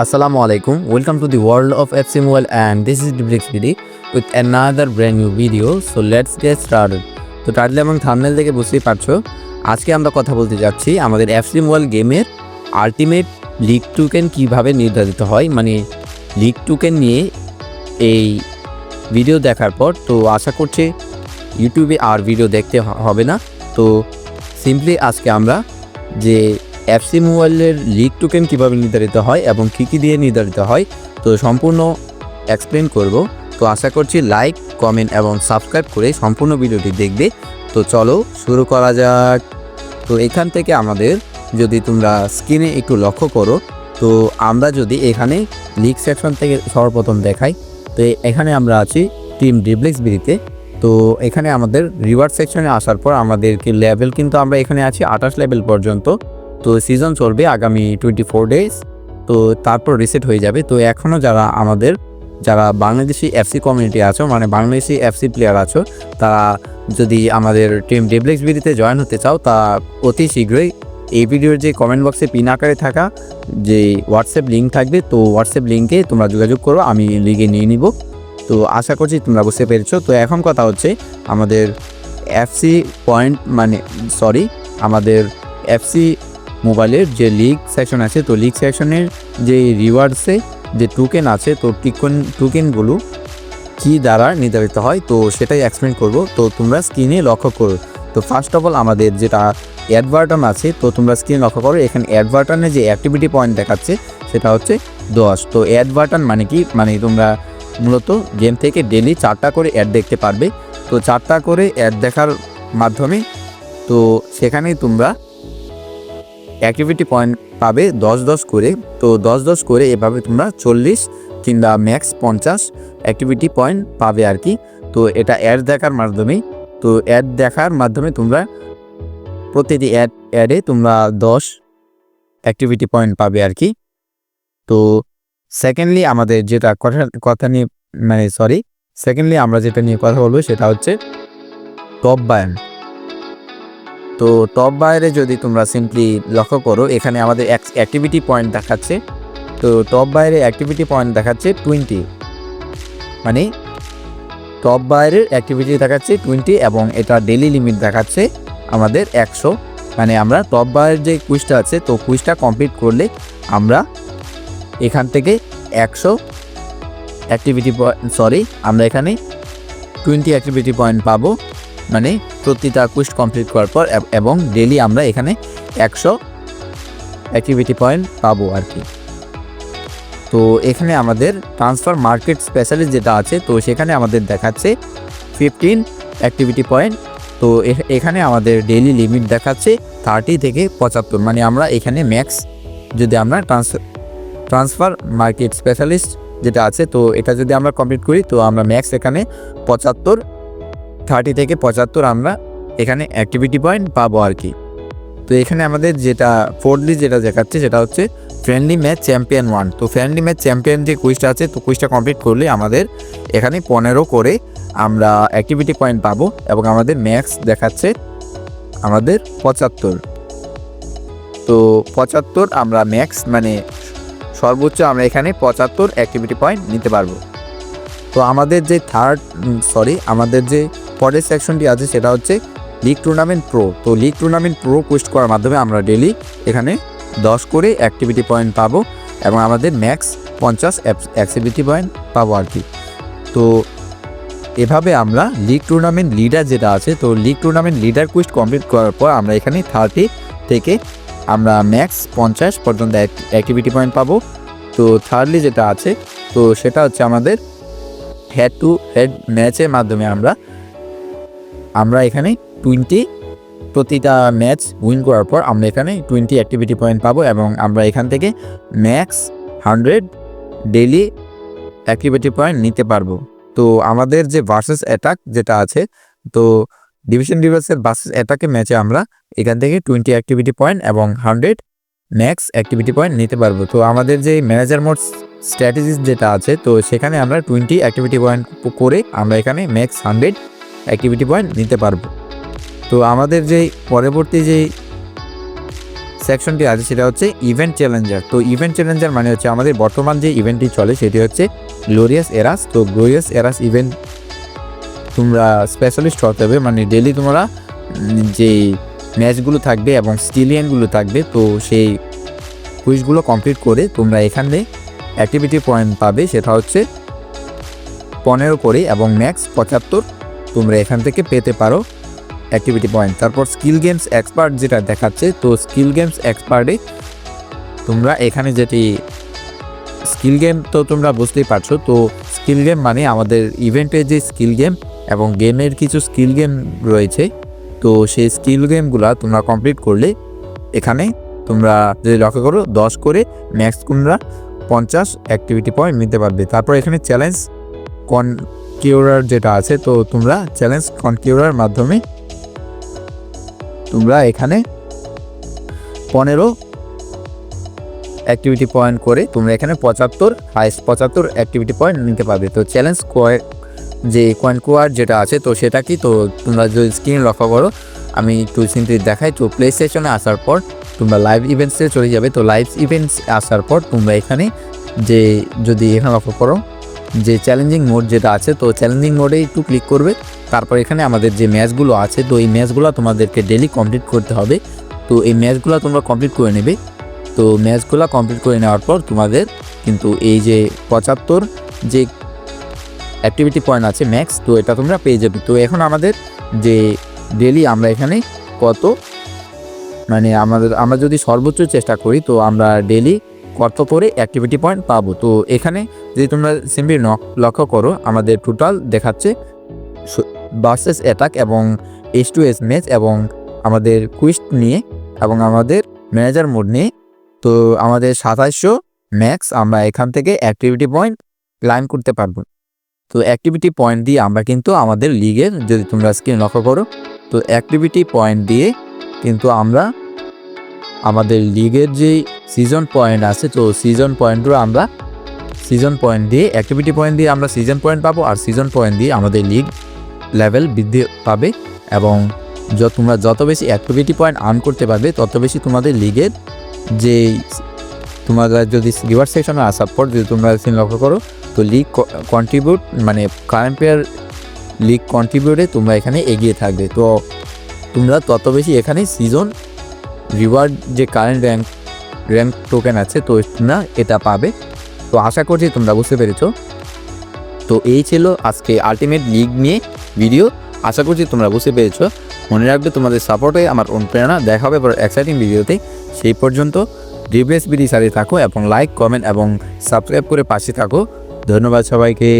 Assalamu alaikum. Welcome to the world of FC Mobile and this is Dublix BD with another brand new video. So, let's get started. তো title এবং thumbnail থেকে বুঝতেই পারছ আজকে আমরা কথা বলতে যাচ্ছি আমাদের এফসি মোবাইল গেমের আলটিমেট লিগ টুকেন কীভাবে নির্ধারিত হয় মানে লিগ টুকেন নিয়ে এই ভিডিও দেখার পর তো আশা করছি ইউটিউবে আর ভিডিও দেখতে হবে না তো সিম্পলি আজকে আমরা যে এফসি মোবাইলের লিগ টোকেন কীভাবে নির্ধারিত হয় এবং কী কী দিয়ে নির্ধারিত হয়, তো সম্পূর্ণ এক্সপ্লেন করব। তো আশা করছি লাইক কমেন্ট এবং সাবস্ক্রাইব করে সম্পূর্ণ ভিডিওটি দেখবে। তো চলো শুরু করা যাক। তো এখান থেকে আমাদের যদি তোমরা স্ক্রিনে একটু লক্ষ্য করো, তো আমরা যদি এখানে লিগ সেকশন থেকে সর্বপ্রথম দেখাই, তো এখানে আমরা আছি টিম ডিপ্লেক্স বিডিতে। তো এখানে আমাদের রিওয়ার্ড সেকশনে আসার পর আমাদেরকে লেভেল কিন্তু আমরা এখানে আছি আঠাশ লেভেল পর্যন্ত। তো সিজন চলবে আগামী টোয়েন্টি ফোর ডেজ তো তারপর রিসেট হয়ে যাবে। তো এখনও যারা আমাদের, যারা বাংলাদেশি এফসি কমিউনিটি আছো মানে বাংলাদেশি এফসি প্লেয়ার আছো, তারা যদি আমাদের টিম ডেবলেক্স বিডিতে জয়েন হতে চাও, তা অতি শীঘ্রই এই ভিডিওর যে কমেন্ট বক্সে পিন আকারে থাকা যে হোয়াটসঅ্যাপ লিঙ্ক থাকবে, তো হোয়াটসঅ্যাপ লিঙ্কে তোমরা যোগাযোগ করো, আমি লিগে নিয়ে নিব। তো আশা করছি তোমরা বুঝতে পেরেছ। তো এখন কথা হচ্ছে আমাদের এফসি পয়েন্ট মানে সরি আমাদের এফসি মোবাইলের যে লিগ সেকশন আছে, তো লিগ সেকশনের যে রিওয়ার্ডসে যে টোকেন আছে, তো টিকন টোকেনগুলো কী দ্বারা নির্ধারিত হয়, তো সেটাই এক্সপ্লেন করব। তো তোমরা স্ক্রিনে লক্ষ্য করো। তো ফার্স্ট অফ অল আমাদের যেটা অ্যাডভার্টন আছে, তো তোমরা স্ক্রিনে লক্ষ্য করো, এখানে অ্যাড বাটনে যে অ্যাক্টিভিটি পয়েন্ট দেখাচ্ছে, সেটা হচ্ছে দশ। তো অ্যাডভার্টন মানে কি? মানে তোমরা মূলত গেম থেকে ডেলি চারটা করে অ্যাড দেখতে পারবে। তো চারটা করে অ্যাড দেখার মাধ্যমে, তো সেখানেই তোমরা অ্যাক্টিভিটি পয়েন্ট পাবে দশ দশ করে। তো দশ দশ করে এভাবে তোমরা চল্লিশ কিংবা ম্যাক্স পঞ্চাশ অ্যাক্টিভিটি পয়েন্ট পাবে আর কি। তো এটা অ্যাড দেখার মাধ্যমে তো অ্যাড দেখার মাধ্যমে তোমরা প্রতিটি অ্যাড অ্যাডে তোমরা দশ অ্যাক্টিভিটি পয়েন্ট পাবে আর কি। তো সেকেন্ডলি আমাদের যেটা কথা কথা নিয়ে মানে সরি সেকেন্ডলি আমরা যেটা নিয়ে কথা বলব সেটা হচ্ছে টপ বায়ান তো টপ বাইরে যদি তোমরা সিম্পলি লক্ষ্য করো, এখানে আমাদের অ্যাক্টিভিটি পয়েন্ট দেখাচ্ছে। তো টপ বাইরে অ্যাক্টিভিটি পয়েন্ট দেখাচ্ছে টোয়েন্টি মানে টপ বাইরের অ্যাক্টিভিটি দেখাচ্ছে টোয়েন্টি এবং এটা ডেলি লিমিট দেখাচ্ছে আমাদের একশো। মানে আমরা টপ বাইরের যে কুইজটা আছে, তো কুইজটা কমপ্লিট করলে আমরা এখান থেকে একশো অ্যাক্টিভিটি পয়েন্ট সরি আমরা এখানে টোয়েন্টি অ্যাক্টিভিটি পয়েন্ট পাবো। মানে প্রতিটা কুইস্ট কমপ্লিট করার পর এবং ডেলি আমরা এখানে একশো অ্যাক্টিভিটি পয়েন্ট পাবো আর কি। তো এখানে আমাদের ট্রান্সফার মার্কেট স্পেশালিস্ট যেটা আছে, তো সেখানে আমাদের দেখাচ্ছে ফিফটিন অ্যাক্টিভিটি পয়েন্ট তো এখানে আমাদের ডেইলি লিমিট দেখাচ্ছে থার্টি থেকে পঁচাত্তর। মানে আমরা এখানে ম্যাক্স যদি আমরা ট্রান্স ট্রান্সফার মার্কেট স্পেশালিস্ট যেটা আছে, তো এটা যদি আমরা কমপ্লিট করি, তো আমরা ম্যাক্স এখানে পঁচাত্তর থার্টি থেকে পঁচাত্তর আমরা এখানে অ্যাক্টিভিটি পয়েন্ট পাবো আর কি। তো এখানে আমাদের যেটা ফোর্থলি যেটা দেখাচ্ছে সেটা হচ্ছে ফ্রেন্ডলি ম্যাচ চ্যাম্পিয়ন ওয়ান তো ফ্রেন্ডলি ম্যাচ চ্যাম্পিয়ন যে কুইজটা আছে, তো কুইজটা কমপ্লিট করলে আমাদের এখানে পনেরো করে আমরা অ্যাক্টিভিটি পয়েন্ট পাবো এবং আমাদের ম্যাক্স দেখাচ্ছে আমাদের পঁচাত্তর। তো পঁচাত্তর আমরা ম্যাক্স মানে সর্বোচ্চ আমরা এখানে পঁচাত্তর অ্যাক্টিভিটি পয়েন্ট নিতে পারব। তো আমাদের যে থার্ড সরি আমাদের যে পরের সেকশনটি আছে, সেটা হচ্ছে লিগ টুর্নামেন্ট প্রো তো লিগ টুর্নামেন্ট প্রো কোয়েস্ট করার মাধ্যমে আমরা ডেলি এখানে দশ করে অ্যাক্টিভিটি পয়েন্ট পাবো এবং আমাদের ম্যাক্স পঞ্চাশ অ্যাক্টিভিটি পয়েন্ট পাবো আর কি। তো এভাবে আমরা লিগ টুর্নামেন্ট লিডার যেটা আছে, তো league tournament leader quest complete করার পর আমরা এখানে থার্টি থেকে আমরা ম্যাক্স পঞ্চাশ পর্যন্ত অ্যাক্টিভিটি পয়েন্ট পাবো। তো থার্ডলি যেটা আছে, তো সেটা হচ্ছে আমাদের হেড টু হেড ম্যাচের মাধ্যমে আমরা আমরা এখানে টোয়েন্টি প্রতিটা ম্যাচ উইন করার পর আমরা এখানে টোয়েন্টি অ্যাক্টিভিটি পয়েন্ট পাবো এবং আমরা এখান থেকে max hundred daily activity point নিতে পারব। তো আমাদের যে ভার্সেস অ্যাটাক যেটা আছে, তো ডিভিশন ডিভার্সের ভার্সেস অ্যাটাকে ম্যাচে আমরা এখান থেকে টোয়েন্টি অ্যাক্টিভিটি পয়েন্ট এবং হান্ড্রেড ম্যাক্স অ্যাক্টিভিটি পয়েন্ট নিতে পারব। তো আমাদের যে ম্যানেজার মোড স্ট্র্যাটেজিস যেটা আছে, তো সেখানে আমরা টোয়েন্টি অ্যাক্টিভিটি পয়েন্ট করে আমরা এখানে ম্যাক্স হান্ড্রেড অ্যাক্টিভিটি পয়েন্ট নিতে পারব। তো আমাদের যে পরবর্তী যে সেকশনটি আছে সেটা হচ্ছে ইভেন্ট চ্যালেঞ্জার তো ইভেন্ট চ্যালেঞ্জার মানে হচ্ছে আমাদের বর্তমান যে ইভেন্টটি চলে সেটি হচ্ছে গ্লোরিয়াস এরাস তো গ্লোরিয়াস এরাস ইভেন্ট তোমরা স্পেশালিস্ট হতে হবে। মানে ডেলি তোমরা যে ম্যাচগুলো থাকবে এবং স্টিলিয়ানগুলো থাকবে, তো সেই কুইজগুলো কমপ্লিট করে তোমরা এখানে অ্যাক্টিভিটি পয়েন্ট পাবে। সেটা হচ্ছে পনেরো করে এবং ম্যাক্স পঁচাত্তর তোমরা এখান থেকে পেতে পারো অ্যাক্টিভিটি পয়েন্ট তারপর স্কিল গেমস এক্সপার্ট যেটা দেখাচ্ছে, তো স্কিল গেমস এক্সপার্টে তোমরা এখানে যেটি স্কিল গেম তো তোমরা বুঝতেই পারছ, তো স্কিল গেম মানে আমাদের ইভেন্টের যে স্কিল গেম এবং গেমের কিছু স্কিল গেম রয়েছে, তো সেই স্কিল গেমগুলো তোমরা কমপ্লিট করলে এখানে তোমরা যদি লক্ষ্য করো, দশ করে ম্যাক্স তোমরা পঞ্চাশ অ্যাক্টিভিটি পয়েন্ট নিতে পারবে। তারপর এখানে চ্যালেঞ্জ কনকিউরার যেটা আছে, তো তোমরা চ্যালেঞ্জ কনকিউরার মাধ্যমে তোমরা এখানে পনেরো অ্যাক্টিভিটি পয়েন্ট করে তোমরা এখানে পঁচাত্তর হাইস্ট পঁচাত্তর অ্যাক্টিভিটি পয়েন্ট নিতে পারবে। তো চ্যালেঞ্জ যে কয়েনকোয়ার যেটা আছে, তো সেটা কি? তো তোমরা যদি স্ক্রিন লক্ষ্য করো, আমি একটু সিম্পলি দেখাই, তো প্লে স্টেশনে আসার পর তোমরা লাইভ ইভেন্টসে চলে যাবে। তো লাইভ ইভেন্টস আসার পর তোমরা এখানে যে যদি এখানে লক্ষ্য করো যে চ্যালেঞ্জিং মোড যেটা আছে, তো চ্যালেঞ্জিং মোডে একটু ক্লিক করবে। তারপর এখানে আমাদের যে ম্যাচগুলো আছে, তো এই ম্যাচগুলো তোমাদেরকে ডেলি কমপ্লিট করতে হবে। তো এই ম্যাচগুলো তোমরা কমপ্লিট করে নেবে। তো ম্যাচগুলো কমপ্লিট করে নেওয়ার পর তোমাদের কিন্তু এই যে পঁচাত্তর যে অ্যাক্টিভিটি পয়েন্ট আছে ম্যাক্স তো এটা তোমরা পেয়ে যাবে। তো এখন আমাদের যে ডেলি আমরা এখানে কত মানে আমাদের, আমরা যদি সর্বোচ্চ চেষ্টা করি, তো আমরা ডেলি কত করে অ্যাক্টিভিটি পয়েন্ট পাবো? তো এখানে যদি তোমরা সিম্পলি লক্ষ্য করো, আমাদের টোটাল দেখাচ্ছে বার্সেস অ্যাটাক এবং এস টু এস ম্যাচ এবং আমাদের কুইস্ট নিয়ে এবং আমাদের ম্যানেজার মোড নিয়ে। তো আমাদের সাতাশশো ম্যাক্স আমরা এখান থেকে অ্যাক্টিভিটি পয়েন্ট ক্লাইম করতে পারব। তো অ্যাক্টিভিটি পয়েন্ট দিয়ে আমরা কিন্তু আমাদের লিগের যদি তোমরা স্ক্রিন লক্ষ্য করো, তো অ্যাক্টিভিটি পয়েন্ট দিয়ে কিন্তু আমরা আমাদের লিগের যেই সিজন পয়েন্ট আছে, তো সিজন পয়েন্টও আমরা সিজন পয়েন্ট দিয়ে অ্যাক্টিভিটি পয়েন্ট দিয়ে আমরা সিজন পয়েন্ট পাবো আর সিজন পয়েন্ট দিয়ে আমাদের লিগ লেভেল বৃদ্ধি পাবে এবং তোমরা যত বেশি অ্যাক্টিভিটি পয়েন্ট আর্ন করতে পারবে, তত বেশি তোমাদের লিগের যে তোমরা যদি রিভার সেকশনে আসার পর যদি তোমরা লক্ষ্য করো, তো লিগ কন্ট্রিবিউট মানে কারেন্ট প্লেয়ার লিগ কন্ট্রিবিউটে তোমরা এখানে এগিয়ে থাকবে। তো তোমরা তত বেশি এখানে সিজন রিওয়ার্ড যে কারেন্ট র্যাঙ্ক র্যাঙ্ক টোকেন আছে, তো তোমরা এটা পাবে। তো আশা করছি তোমরা বুঝতে পেরেছ। তো এই ছিল আজকে আলটিমেট লিগ নিয়ে ভিডিও আশা করছি তোমরা বুঝতে পেরেছ। মনে রাখবে তোমাদের সাপোর্টে আমার অনুপ্রেরণা। দেখা হবে পর এক্সাইটিং ভিডিওতে সেই পর্যন্ত ডিভিএস বিডি সাথে থাকো এবং লাইক কমেন্ট এবং সাবস্ক্রাইব করে পাশে থাকো। ধন্যবাদ সবাইকে।